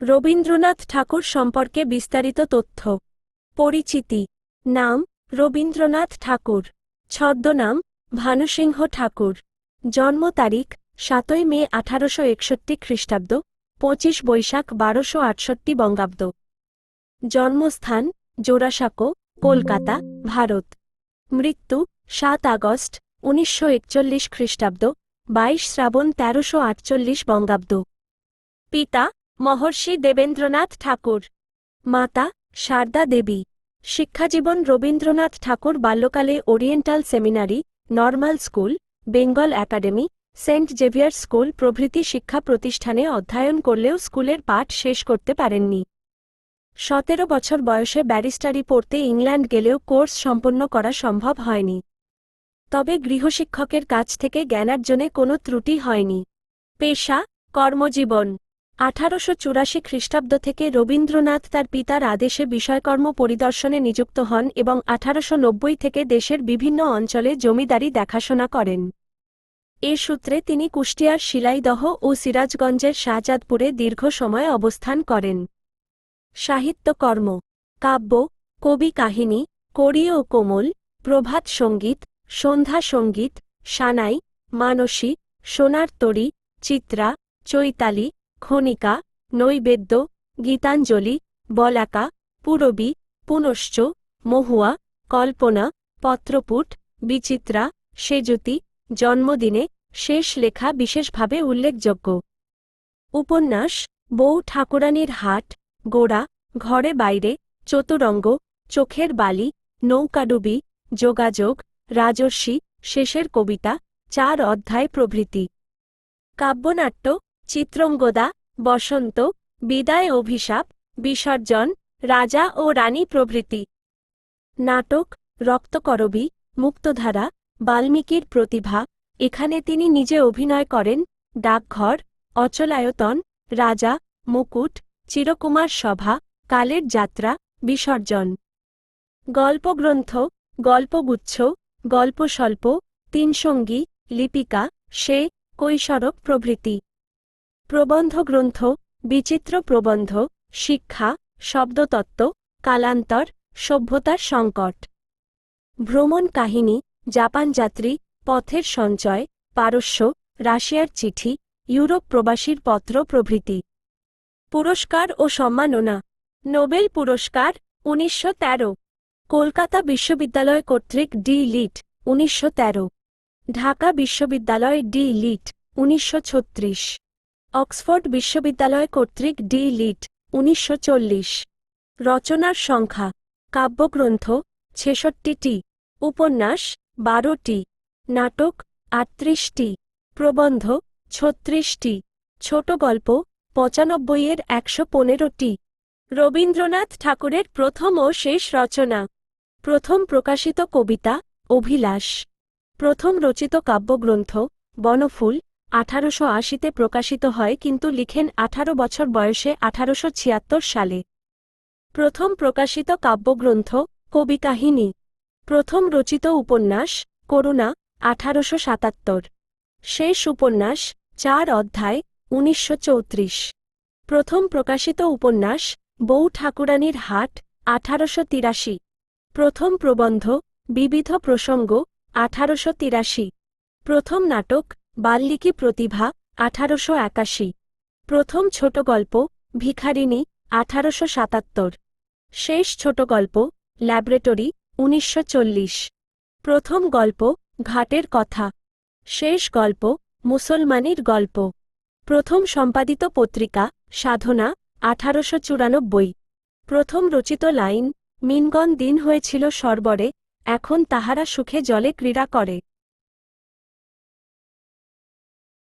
রবীন্দ্রনাথ ঠাকুর সম্পর্কে বিস্তারিত তথ্য। পরিচিতি। নাম, রবীন্দ্রনাথ ঠাকুর। ছদ্মনাম, ভানুসিংহ ঠাকুর। জন্ম তারিখ, সাতই মে আঠারোশো একষট্টি খ্রিস্টাব্দ, পঁচিশ বৈশাখ বারোশো আটষট্টি বঙ্গাব্দ। জন্মস্থান, জোড়াসাঁকো, কলকাতা, ভারত। মৃত্যু, সাত আগস্ট, উনিশশো একচল্লিশ খ্রিস্টাব্দ, বাইশ শ্রাবণ তেরোশো আটচল্লিশ বঙ্গাব্দ। পিতা মহর্ষি দেবেন্দ্রনাথ ঠাকুর। মাতা শারদা দেবী। শিক্ষাজীবন রবীন্দ্রনাথ ঠাকুর বাল্যকালে oriental seminary, normal school, Bengal academy, saint Xavier school প্রভৃতি শিক্ষা প্রতিষ্ঠানে অধ্যয়ন করলেও স্কুলের পাঠ শেষ করতে পারেননি। সতেরো বছর বয়সে ব্যারিস্টারি পড়তে ইংল্যান্ড গেলেও কোর্স সম্পন্ন করা সম্ভব হয়নি। তবে গৃহশিক্ষকের কাছ থেকে জ্ঞানার্জনে কোনো ত্রুটি হয়নি। পেশা, কর্মজীবন। আঠারোশো চুরাশি খ্রিস্টাব্দ থেকে রবীন্দ্রনাথ তার পিতার আদেশে বিষয়কর্ম পরিদর্শনে নিযুক্ত হন এবং আঠারোশো নব্বই থেকে দেশের বিভিন্ন অঞ্চলে জমিদারি দেখাশোনা করেন। এ সূত্রে তিনি কুষ্টিয়ার শিলাইদহ ও সিরাজগঞ্জের শাহজাদপুরে দীর্ঘ সময় অবস্থান করেন। সাহিত্যকর্ম, কাব্য, কবি কাহিনী করি ও কোমল, প্রভাত সংগীত, সন্ধ্যা সংগীত, সানাই, মানসী, সোনার তরী, চিত্রা, চৈতালি খনিকা নৈবেদ্য, গীতাঞ্জলি, বলাকা, পুরবী, পুনশ্চ, মহুয়া, কল্পনা, পত্রপুট, বিচিত্রা, সেজুতি, জন্মদিনে, শেষ লেখা বিশেষভাবে উল্লেখযোগ্য। উপন্যাস, বউ ঠাকুরানীর হাট, গোড়া, ঘরে বাইরে, চতুরঙ্গ, চোখের বালি নৌকাডুবি যোগাযোগ, রাজর্ষি, শেষের কবিতা, চার অধ্যায় প্রভৃতি। কাব্যনাট্য চিত্রঙ্গদা, বসন্ত, বিদায় অভিশাপ, বিসর্জন, রাজা ও রানী প্রভৃতি। নাটক, রক্তকরবী, মুক্তধারা, বাল্মীকির প্রতিভা, এখানে তিনি নিজে অভিনয় করেন, ডাকঘর, অচলায়তন, রাজা, মুকুট, চিরকুমার সভা, কালের যাত্রা, বিসর্জন। গল্পগ্রন্থ, গল্পগুচ্ছ, গল্পস্বল্প, তিনসঙ্গী, লিপিকা, সে, কৈশরক প্রভৃতি। প্রবন্ধ গ্রন্থ, বিচিত্র প্রবন্ধ, শিক্ষা, শব্দতত্ত্ব, কালান্তর, সভ্যতার সংকট। ভ্রমণ কাহিনী, জাপান যাত্রী, পথের সঞ্চয়, পারস্য, রাশিয়ার চিঠি, ইউরোপ প্রবাসীর পত্র প্রভৃতি। পুরস্কার ও সম্মাননা। নোবেল পুরস্কার, উনিশশো তেরো। কলকাতা বিশ্ববিদ্যালয় কর্তৃক ডি লিট, উনিশশো তেরো। ঢাকা বিশ্ববিদ্যালয় ডি লিট, উনিশশো ছত্রিশ। অক্সফোর্ড বিশ্ববিদ্যালয় কর্তৃক ডি লিট, উনিশশো চল্লিশ। রচনার সংখ্যা, কাব্যগ্রন্থ, ছেষট্টিটি। উপন্যাস, বারোটি। নাটক, আটত্রিশটি। প্রবন্ধ, ছত্রিশটি। ছোট গল্প, পঁচানব্বইয়ের একশো পনেরোটি। রবীন্দ্রনাথ ঠাকুরের প্রথম ও শেষ রচনা। প্রথম প্রকাশিত কবিতা, অভিলাষ। প্রথম রচিত কাব্যগ্রন্থ, বনফুল আঠারোশো আশিতে প্রকাশিত হয় কিন্তু লিখেন আঠারো বছর বয়সে আঠারোশো ছিয়াত্তর সালে। প্রথম প্রকাশিত কাব্যগ্রন্থ, কবি কাহিনী। প্রথম রচিত উপন্যাস, করুণা, আঠারোশো সাতাত্তর। শেষ উপন্যাস, চার অধ্যায়, উনিশশো চৌত্রিশ। প্রথম প্রকাশিত উপন্যাস, বউ ঠাকুরানীর হাট, আঠারোশো তিরাশি। প্রথম প্রবন্ধ, বিবিধ প্রসঙ্গ, আঠারোশো তিরাশি। প্রথম নাটক বাল্মীকি প্রতিভা, আঠারোশো একাশি। প্রথম ছোট গল্প, ভিখারিণী, আঠারোশো সাতাত্তর। শেষ ছোট গল্প, ল্যাবরেটরি, উনিশশো চল্লিশ। প্রথম গল্প, ঘাটের কথা। শেষ গল্প, মুসলমানির গল্প। প্রথম সম্পাদিত পত্রিকা, সাধনা, আঠারোশো চুরানব্বই। প্রথম রচিত লাইন মিনগণ দিন হয়েছিল সর্বরে, এখন তাহারা সুখে জলে ক্রীড়া করে।